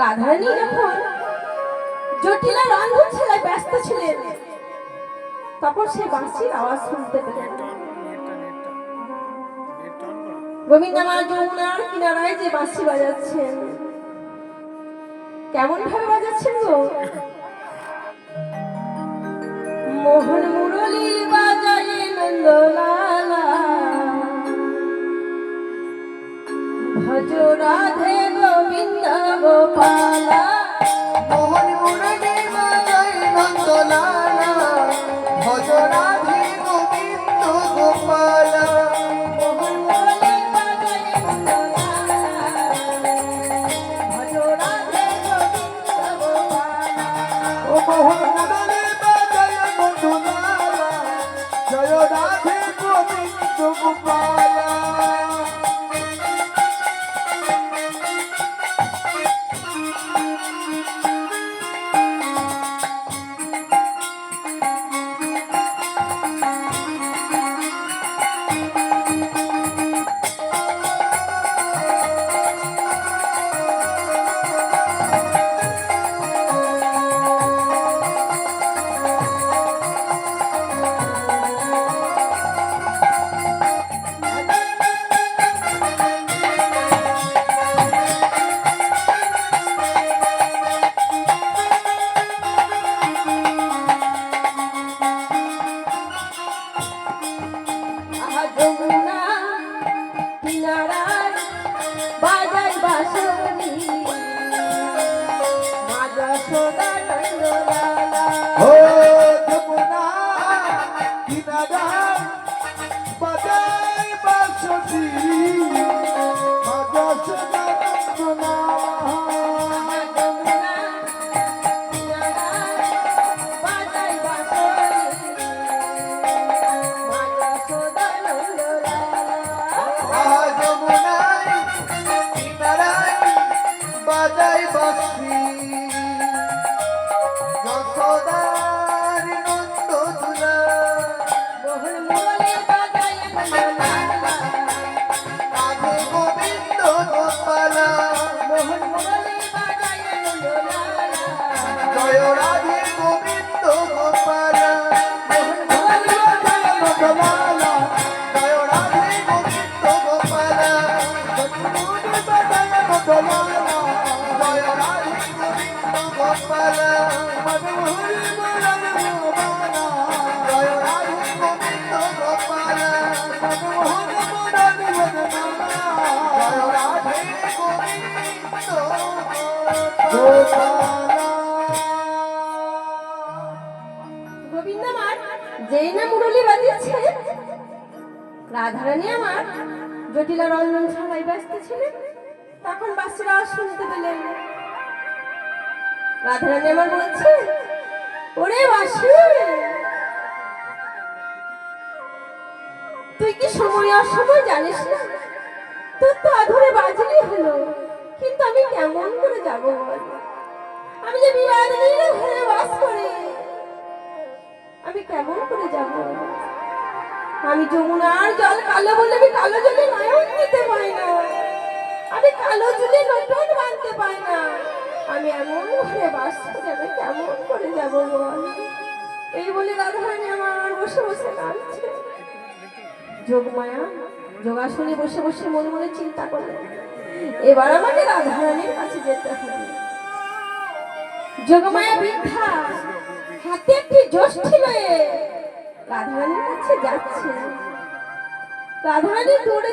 রাধারানী যখন জটিলা রন্ধন ছেলায় ব্যস্ত ছিলেন, তখন সে বাঁশির আওয়াজ শুনতে পেলেন। গোবিন্দমাল যমুনার কিনারায় যে বাঁশি বাজাচ্ছেন কেমন ভাবে বাজাচ্ছেন গো? মোহন মুরলী বাজায় বাঁশি রাধারানী আমার জটিলা রঞ্জন ছাড়াই ব্যস্ত ছিলেন, তখন বাসিরা শুনতে পেলেন। রাধারানী আমার বলছে, ওরে বাসি, তুই কি সময় অসময় জানিস না? তোর তো আধরে বাজলি হলো, কিন্তু আমি কেমন করে যাব আমি যে বিবাদ নিয়ে ঘরে বাস করি, আমি কেমন করে যাব আমি যমুনার জল কালো বলে আমি কালো জলে নয়ন দিতে পাই না। আমি কালো জলে নতুন বানতে পাই না। আমি এমন ঘরে বাস করে কেমন করে যাব বল? এই বলে রাধারানী আমার বসে বসে কাঁদছে। যোগমায়া, যোগাসনে বসে বসে মনে মনে চিন্তা করলেন। এবার আমাকে রাধারানীর কাছে যেতে হবে। যোগমায়া বৃদ্ধা, হাতে একটি জ্যোষ্ঠী লয়ে রাধারানীর কাছে যাচ্ছে। রাধারানী দৌড়ে